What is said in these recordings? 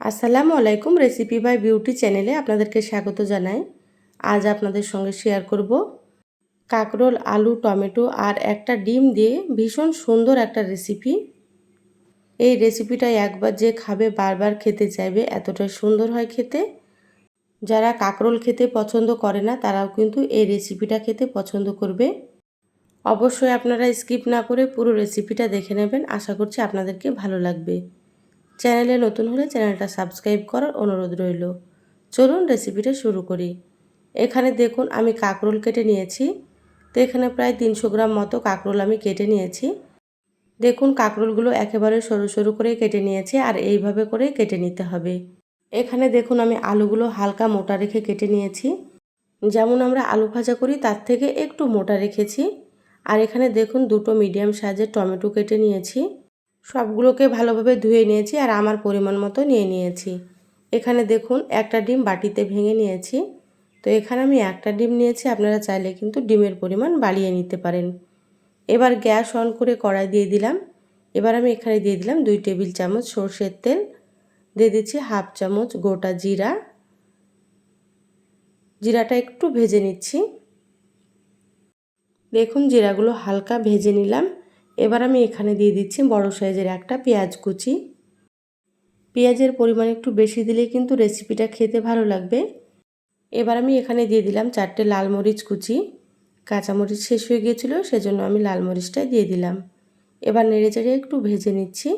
আসসালামু আলাইকুম recipe by beauty চ্যানেলে আপনাদেরকে স্বাগত জানাই। আজ আপনাদের সঙ্গে শেয়ার করব কাকরোল, আলু, টমেটো আর একটা ডিম দিয়ে ভীষণ সুন্দর একটা রেসিপি এই রেসিপিটা একবার যে খাবে বারবার খেতে চাইবে, এতটাই সুন্দর হয় খেতে। যারা কাকরোল খেতে পছন্দ করে না, তারাও কিন্তু এই রেসিপিটা খেতে পছন্দ করবে। অবশ্যই আপনারা স্কিপ না করে পুরো রেসিপিটা দেখে নেবেন। আশা করছি আপনাদেরকে ভালো লাগবে। চ্যানেলে নতুন হলে চ্যানেলটা সাবস্ক্রাইব করার অনুরোধ রইল। চলুন রেসিপিটা শুরু করি। এখানে দেখুন, আমি কাঁকরোল কেটে নিয়েছি। তো এখানে প্রায় তিনশো গ্রাম মতো কাঁকরোল আমি কেটে নিয়েছি। দেখুন, কাঁকরোলগুলো একেবারে সরু সরু করে কেটে নিয়েছি আর এইভাবে করে কেটে নিতে হবে। এখানে দেখুন, আমি আলুগুলো হালকা মোটা রেখে কেটে নিয়েছি। যেমন আমরা আলু ভাজা করি, তার থেকে একটু মোটা রেখেছি। আর এখানে দেখুন, দুটো মিডিয়াম সাইজের টমেটো কেটে নিয়েছি। সবগুলোকে ভালোভাবে ধুয়ে নিয়েছি আর আমার পরিমাণ মতো নিয়ে নিয়েছি। এখানে দেখুন, একটা ডিম বাটিতে ভেঙে নিয়েছি। তো এখানে আমি একটা ডিম নিয়েছি, আপনারা চাইলে কিন্তু ডিমের পরিমাণ বাড়িয়ে নিতে পারেন। এবার গ্যাস অন করে কড়াই দিয়ে দিলাম। এবার আমি এখানে দিয়ে দিলাম দুই টেবিল চামচ সর্ষের তেল, দিয়ে দিচ্ছি হাফ চামচ গোটা জিরা। জিরাটা একটু ভেজে নিচ্ছি। দেখুন, জিরাগুলো হালকা ভেজে নিলাম। এবার আমি এখানে দিয়ে দিচ্ছি বড় সাইজের একটা পেঁয়াজ কুচি। পেঁয়াজের পরিমাণ একটু বেশি দিলে কিন্তু রেসিপিটা খেতে ভালো লাগবে। এবার আমি এখানে দিয়ে দিলাম চারটে লাল মরিচ কুচি। কাঁচামরিচ শেষ হয়ে গিয়েছিল, সেজন্য আমি লাল মরিচটাই দিয়ে দিলাম। এবার নেড়ে চেড়ে একটু ভেজে নিচ্ছি।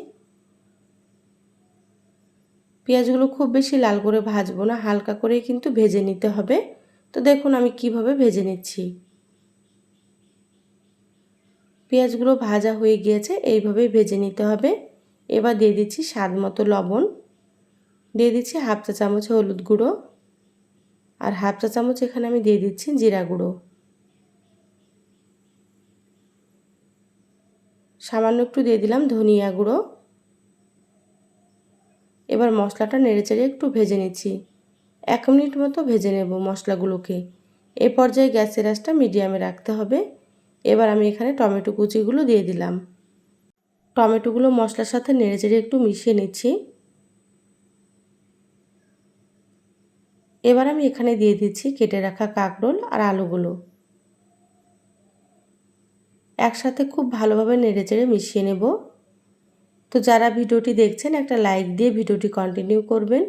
পেঁয়াজগুলো খুব বেশি লাল করে ভাজবো না, হালকা করেই কিন্তু ভেজে নিতে হবে। তো দেখুন আমি কীভাবে ভেজে নিচ্ছি। পেঁয়াজগুলো ভাজা হয়ে গিয়েছে, এইভাবেই ভেজে নিতে হবে। এবার দিয়ে দিচ্ছি স্বাদ মতো লবণ। দিয়ে দিচ্ছি হাফ চা চামচ হলুদ গুঁড়ো আর হাফ চা চামচ এখানে আমি দিয়ে দিচ্ছি জিরা গুঁড়ো। সামান্য একটু দিয়ে দিলাম ধনিয়া গুঁড়ো। এবার মশলাটা নেড়েচেড়ে একটু ভেজে নিচ্ছি। এক মিনিট মতো ভেজে নেব মশলাগুলোকে। এ পর্যায়ে গ্যাসের আঁচটা মিডিয়ামে রাখতে হবে। এবার আমি এখানে টমেটো কুচিগুলো দিয়ে দিলাম। টমেটোগুলো মশলার সাথে নেড়েচেড়ে একটু মিশিয়ে নিচ্ছি। এবার আমি এখানে দিয়ে দিচ্ছি কেটে রাখা কাঁকরোল আর আলুগুলো। একসাথে খুব ভালোভাবে নেড়েচেড়ে মিশিয়ে নেব। তো যারা ভিডিওটি দেখছেন, একটা লাইক দিয়ে ভিডিওটি কন্টিনিউ করবেন।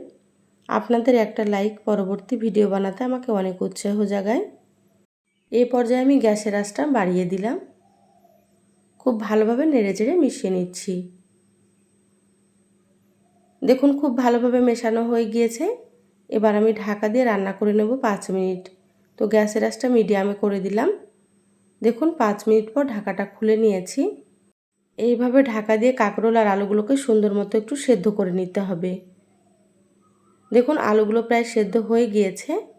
আপনাদের একটা লাইক পরবর্তী ভিডিও বানাতে আমাকে অনেক উৎসাহ জাগায়। এই পর্যায়ে আমি গ্যাসের আঁচটা বাড়িয়ে দিলাম। খুব ভালোভাবে নেড়ে চেড়ে মিশিয়ে নিচ্ছি। দেখুন, খুব ভালোভাবে মেশানো হয়ে গিয়েছে। এবার আমি ঢাকা দিয়ে রান্না করে নেব পাঁচ মিনিট। তো গ্যাসের আঁচটা মিডিয়ামে করে দিলাম। দেখুন, পাঁচ মিনিট পর ঢাকাটা খুলে নিয়েছি। এইভাবে ঢাকা দিয়ে কাঁকরোল আর আলুগুলোকে সুন্দর মতো একটু সেদ্ধ করে নিতে হবে। দেখুন, আলুগুলো প্রায় সেদ্ধ হয়ে গিয়েছে।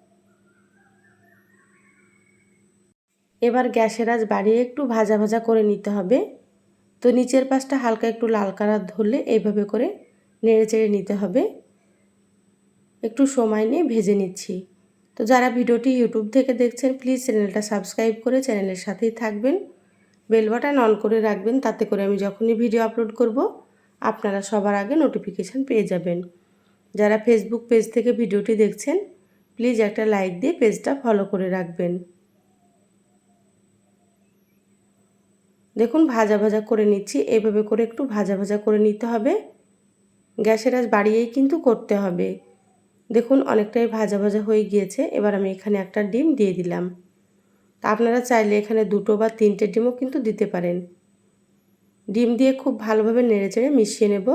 এবার গ্যাসের আজ বাড়িয়ে একটু ভাজা ভাজা করে নিতে হবে। তো নিচের পাশটা হালকা একটু লাল কালার ধরলে এইভাবে করে নেড়ে চেড়ে নিতে হবে। একটু সময় নিয়ে ভেজে নিচ্ছি। তো যারা ভিডিওটি ইউটিউব থেকে দেখছেন, প্লিজ চ্যানেলটা সাবস্ক্রাইব করে চ্যানেলের সাথেই থাকবেন। বেল বাটন অন করে রাখবেন, তাতে করে আমি যখনই ভিডিও আপলোড করব, আপনারা সবার আগে নোটিফিকেশান পেয়ে যাবেন। যারা ফেসবুক পেজ থেকে ভিডিওটি দেখছেন, প্লিজ একটা লাইক দিয়ে পেজটা ফলো করে রাখবেন। দেখুন, ভাজা ভাজা করে নিচ্ছি। এইভাবে করে একটু ভাজা ভাজা করে নিতে হবে। গ্যাসের আজ বাড়িয়েই কিন্তু করতে হবে। দেখুন, অনেকটাই ভাজা ভাজা হয়ে গিয়েছে। এবার আমি এখানে একটা ডিম দিয়ে দিলাম। তা আপনারা চাইলে এখানে দুটো বা তিনটে ডিমও কিন্তু দিতে পারেন। ডিম দিয়ে খুব ভালোভাবে নেড়ে চেড়ে মিশিয়ে নেব।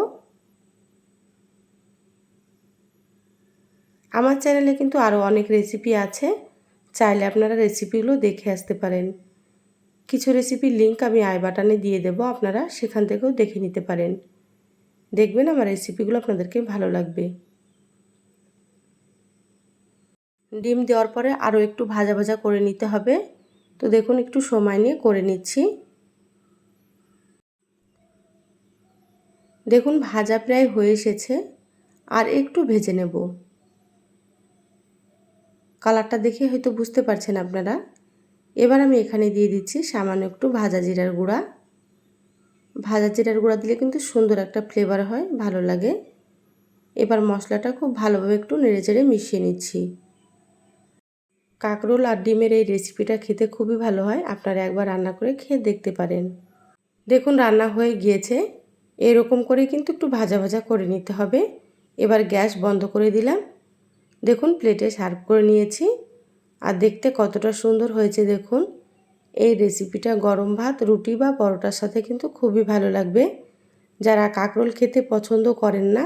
আমার চ্যানেলে কিন্তু আরও অনেক রেসিপি আছে। চাইলে আপনারা রেসিপিগুলো দেখে আসতে পারেন। কিছু রেসিপির লিঙ্ক আমি আই বাটানে দিয়ে দেব, আপনারা সেখান থেকেও দেখে নিতে পারেন। দেখবেন আমার রেসিপিগুলো আপনাদেরকে ভালো লাগবে। ডিম দেওয়ার পরে আরও একটু ভাজা ভাজা করে নিতে হবে। তো দেখুন, একটু সময় নিয়ে করে নিচ্ছি। দেখুন, ভাজা প্রায় হয়ে এসেছে। আর একটু ভেজে নেব। কালারটা দেখে হয়তো বুঝতে পারছেন আপনারা। এবার আমি এখানে দিয়ে দিচ্ছি সামান্য একটু ভাজা জিরার গুঁড়া। ভাজা জিরার গুঁড়া দিলে কিন্তু সুন্দর একটা ফ্লেভার হয়, ভালো লাগে। এবার মশলাটা খুব ভালোভাবে একটু নেড়েচেড়ে মিশিয়ে নিচ্ছি। কাঁকরোল আর ডিমের এই রেসিপিটা খেতে খুবই ভালো হয়, আপনারা একবার রান্না করে খেয়ে দেখতে পারেন। দেখুন, রান্না হয়ে গিয়েছে। এরকম করে কিন্তু একটু ভাজা ভাজা করে নিতে হবে। এবার গ্যাস বন্ধ করে দিলাম। দেখুন প্লেটে সার্ভ করে নিয়েছি। আর দেখতে কতটা সুন্দর হয়েছে দেখুন। এই রেসিপিটা গরম ভাত, রুটি বা পরোটার সাথে কিন্তু খুবই ভালো লাগবে। যারা কাঁকরোল খেতে পছন্দ করেন না,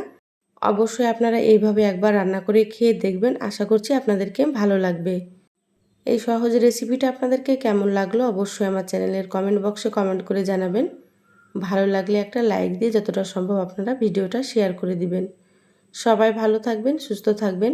অবশ্যই আপনারা এইভাবে একবার রান্না করে খেয়ে দেখবেন। আশা করছি আপনাদেরকে ভালো লাগবে। এই সহজ রেসিপিটা আপনাদেরকে কেমন লাগল অবশ্যই আমার চ্যানেলের কমেন্ট বক্সে কমেন্ট করে জানাবেন। ভালো লাগলে একটা লাইক দিয়ে যতটা সম্ভব আপনারা ভিডিওটা শেয়ার করে দিবেন। সবাই ভালো থাকবেন, সুস্থ থাকবেন।